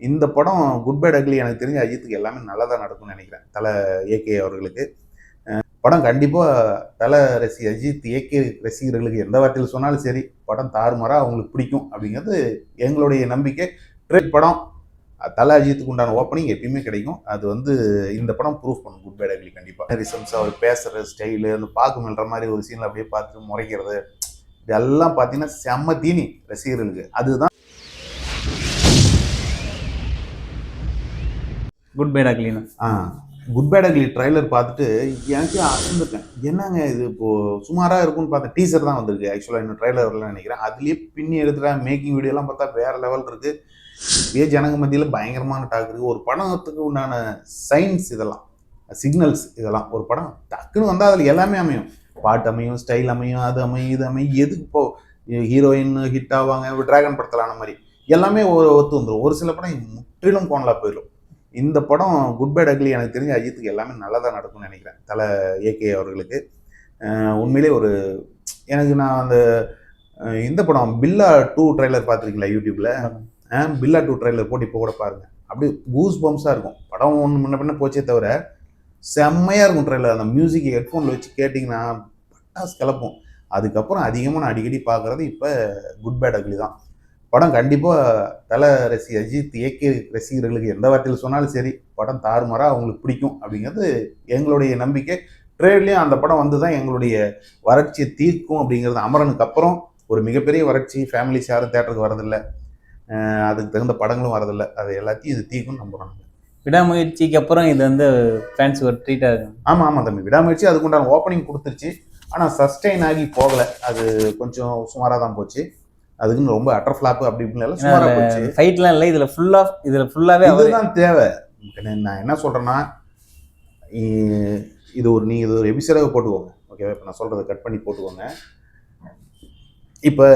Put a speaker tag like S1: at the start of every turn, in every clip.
S1: இந்த படம் good bad டக்லி எனக்கு தெரிஞ்ச அஜித்துக்கு எல்லாமே நல்லதாக நடக்கும்னு நினைக்கிறேன். தலை ஏகே அவர்களுக்கு. படம் கண்டிப்பாக தலை ரசி அஜித் ஏகே ரசிகர்களுக்கு எந்த வார்த்தையில் சொன்னாலும் சரி படம் தாறுமாறாக அவங்களுக்கு பிடிக்கும் அப்படிங்கிறது எங்களுடைய நம்பிக்கை. ட்ரெட் படம். தலை அஜித்துக்கு உண்டான ஓப்பனிங் எப்பயுமே கிடைக்கும். அது வந்து இந்த படம் ப்ரூஃப் பண்ணும் குட் பை டக்லி கண்டிப்பாக ரிசம்ஸ் அவர் பேசுகிற ஸ்டைலு அந்த பார்க்க மில்ற மாதிரி ஒரு சீனில் அப்படியே பார்த்து முறைக்கிறது இதெல்லாம் பார்த்தீங்கன்னா செம்ம தீனி ரசிகர்களுக்கு. அதுதான்
S2: குட் பை டாக்லினா
S1: ஆ குட் பை அக்லி ட்ரைலர் பார்த்துட்டு எனக்கு அசந்துட்டேன் என்னங்க இது இப்போது சுமாராக இருக்கும்னு பார்த்தேன். டீசர் தான் வந்திருக்கு. ஆக்சுவலாக இன்னும் ட்ரைலர் நினைக்கிறேன். அதுலேயே பின்னி எடுத்துட்டா மேக்கிங் வீடியோலாம் பார்த்தா வேற லெவல் இருக்குது இதே ஜனங்க மத்தியில் பயங்கரமான டாக் இருக்குது ஒரு படத்துக்கு உண்டான சயின்ஸ் இதெல்லாம் சிக்னல்ஸ் இதெல்லாம் ஒரு படம் டக்குன்னு வந்தால் அதில் எல்லாமே அமையும். பாட்டு அமையும் ஸ்டைல் அமையும் அது அமையும் இது அமையும். எதுக்கு இப்போ ஹீரோயின் ஹிட் ஆவாங்க? டிராகன் படத்தலான மாதிரி. எல்லாமே ஒரு ஒத்து வந்துடும் ஒரு சில படம் முற்றிலும் கோணலாக போயிடும். இந்த படம் குட் பேட் அக்லி எனக்கு தெரிஞ்ச அஜித்துக்கு எல்லாமே நல்லதாக நடக்கும்னு நினைக்கிறேன். தலை ஏகே அவர்களுக்கு. உண்மையிலே ஒரு எனக்கு நான் அந்த இந்த படம் பில்லா டூ ட்ரைலர் பார்த்துருக்கீங்களா யூடியூப்பில் பில்லா டூ ட்ரைலர் போட்டு இப்போ கூட பாருங்கள் அப்படி கூஸ் பம்ஸாக இருக்கும். படம் ஒன்று முன்ன பின்ன போச்சே தவிர செம்மையாக இருக்கும் ட்ரைலர் அந்த மியூசிக் ஹெட்ஃபோனில் வச்சு கேட்டிங்கன்னா பட்டாஸ் கிளப்பும் அதுக்கப்புறம் அதிகமாக நான் அடிக்கடி பார்க்குறது இப்போ குட் பேட் அக்லி தான். படம் கண்டிப்பாக தலை ரசி அஜித் ஏகே ரசிகர்களுக்கு எந்த வார்த்தையில் சொன்னாலும் சரி படம் தாறுமாறாக அவங்களுக்கு பிடிக்கும் அப்படிங்கிறது எங்களுடைய நம்பிக்கை. ட்ரேட்லேயும் அந்த படம் வந்து தான் எங்களுடைய வறட்சியை தீர்க்கும் அப்படிங்கிறது அமரனுக்கு அப்புறம் ஒரு மிகப்பெரிய வறட்சி ஃபேமிலிஸ் யாரும் தேட்டருக்கு வரதில்லை அதுக்கு தகுந்த படங்களும் வரதில்லை அது எல்லாத்தையும் இது தீர்க்கும் நம்புகிறோம்
S2: விடாமுயற்சிக்கு அப்புறம் இது வந்து ஃபேன்ஸ் ஒரு ட்ரீட்டாக இருக்கும்.
S1: ஆமாம் ஆமாம் தம்பி. விடாமுயற்சி அதுக்குண்டான ஓப்பனிங் கொடுத்துருச்சு. ஆனால் சஸ்டெயின் ஆகி போகலை. அது கொஞ்சம் சுமாராக தான் போச்சு. அதுக்குன்னு ரொம்ப அட்டர் ஃப்ளாப்பு அப்படி இப்படின்னு
S2: ஃபைட்லாம் இல்லை இதில் ஃபுல்லாக இதில் ஃபுல்லாகவே அவர்
S1: இதுதான் தேவை. நான் என்ன சொல்றேன்னா இ- இது ஒரு நீங்க இது ஒரு எபிசோடாக போட்டுக்கோங்க. ஓகேவா இப்போ நான் சொல்றதை கட் பண்ணி போட்டுக்கோங்க. இப்போ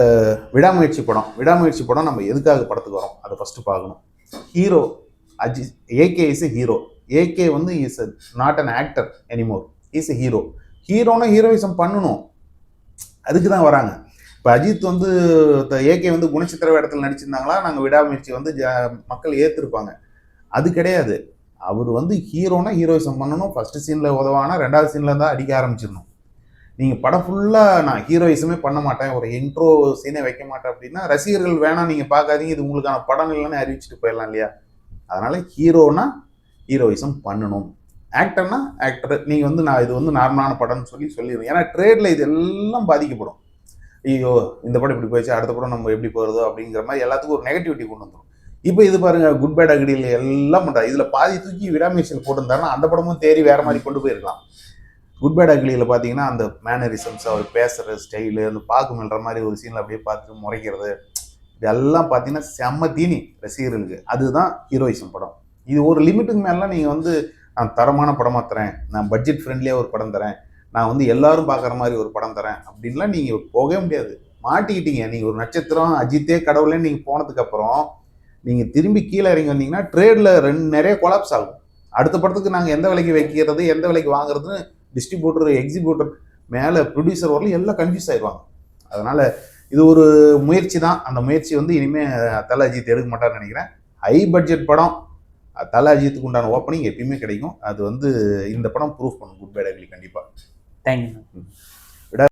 S1: விடாமுயற்சி படம். விடாமுயற்சி படம் நம்ம எதுக்காக படத்துக்கு வரோம்? அதை ஃபர்ஸ்ட் பார்க்கணும். Hero Ajith AK is a hero AK வந்து is not an actor anymore is a hero ஹீரோனா heroism பண்ணணும். அதுக்கு தான் வராங்க. இப்போ அஜித் வந்து ஏகே வந்து குணச்சித்திர வேடத்தில் நடிச்சிருந்தாங்களா நாங்கள் விடாமுயற்சி வந்து ஜ- மக்கள் ஏற்றிருப்பாங்க அது கிடையாது. அவர் வந்து ஹீரோனா ஹீரோயிசம் பண்ணணும். ஃபஸ்ட்டு சீனில் உதவானா ரெண்டாவது சீனில் தான் அடிக்க ஆரம்பிச்சிடணும். நீங்கள் படம் ஃபுல்லாக நான் ஹீரோயிசமே பண்ண மாட்டேன். ஒரு இன்ட்ரோ சீனே வைக்க மாட்டேன் அப்படின்னா ரசிகர்கள் வேணாம் நீங்கள் பார்க்காதீங்க. இது உங்களுக்கான படம் இல்லைன்னு அறிவிச்சிட்டு போயிடலாம் இல்லையா? அதனால் ஹீரோனா ஹீரோயிசம் பண்ணணும். ஆக்டர்னா ஆக்டர் நீங்கள் வந்து நான் இது வந்து நார்மலான படம்னு சொல்லி சொல்லிடுவேன் ஏன்னா ட்ரேடில் இது எல்லாம் பாதிக்கப்படும். ஐயோ இந்த படம் இப்படி போயிடுச்சு அடுத்த படம் நம்ம எப்படி போகிறதோ அப்படிங்கிற மாதிரி எல்லாத்துக்கும் ஒரு நெகட்டிவிட்டி கொண்டு வந்துடும் இப்போ இது பாருங்க குட் பேட் அகடியில் எல்லாம் பண்ணுறா இதில் பாதி தூக்கி விடாமீசியில் போட்டிருந்தாருன்னா அந்த படமும் தேறி வேற மாதிரி கொண்டு போயிருக்கலாம். குட் பேட் அக்லியில் பார்த்தீங்கன்னா அந்த மேனரிசம்ஸ் அவர் பேசுகிற ஸ்டைலு அந்த பார்க்க மில்ற மாதிரி ஒரு சீனில் அப்படியே பார்த்து முறைக்கிறது இதெல்லாம் பார்த்தீங்கன்னா செம்ம தீனி ரசிகர்களுக்கு. அதுதான் ஹீரோயிசம் படம். இது ஒரு லிமிட்டுக்கு மேலாம் நீங்கள் வந்து நான் தரமான படமாக தரேன் நான் பட்ஜெட் ஃப்ரெண்ட்லியாக ஒரு படம் தரேன் நான் வந்து எல்லாரும் பார்க்குற மாதிரி ஒரு படம் தரேன். அப்படின்லாம் நீங்கள் போகவே முடியாது. மாட்டிக்கிட்டீங்க. நீங்கள் ஒரு நட்சத்திரம் அஜித்தே கடவுளேன்னு நீங்கள் போனதுக்கப்புறம் நீங்கள் திரும்பி கீழே இறங்கி வந்தீங்கன்னா ட்ரேடில் ரெண்டு நிறைய கொலாப்ஸ் ஆகும். அடுத்த படத்துக்கு நாங்கள் எந்த விலைக்கு வைக்கிறது எந்த விலைக்கு வாங்குறதுன்னு டிஸ்ட்ரிபியூட்டர் எக்ஸிபியூட்டர் மேலே ப்ரொடியூசர் வரலாம் எல்லாம் கன்ஃபியூஸ் ஆயிடுவாங்க. அதனால் இது ஒரு முயற்சி தான். அந்த முயற்சி வந்து இனிமேல் தலை அஜித் எடுக்க மாட்டார்னு நினைக்கிறேன். ஹை பட்ஜெட் படம். தலை அஜித்துக்கு உண்டான ஓப்பனிங் எப்பயுமே கிடைக்கும். அது வந்து இந்த படம் ப்ரூஃப் பண்ணும். குட் பேட் அக்லி கண்டிப்பாக
S2: थैंक यू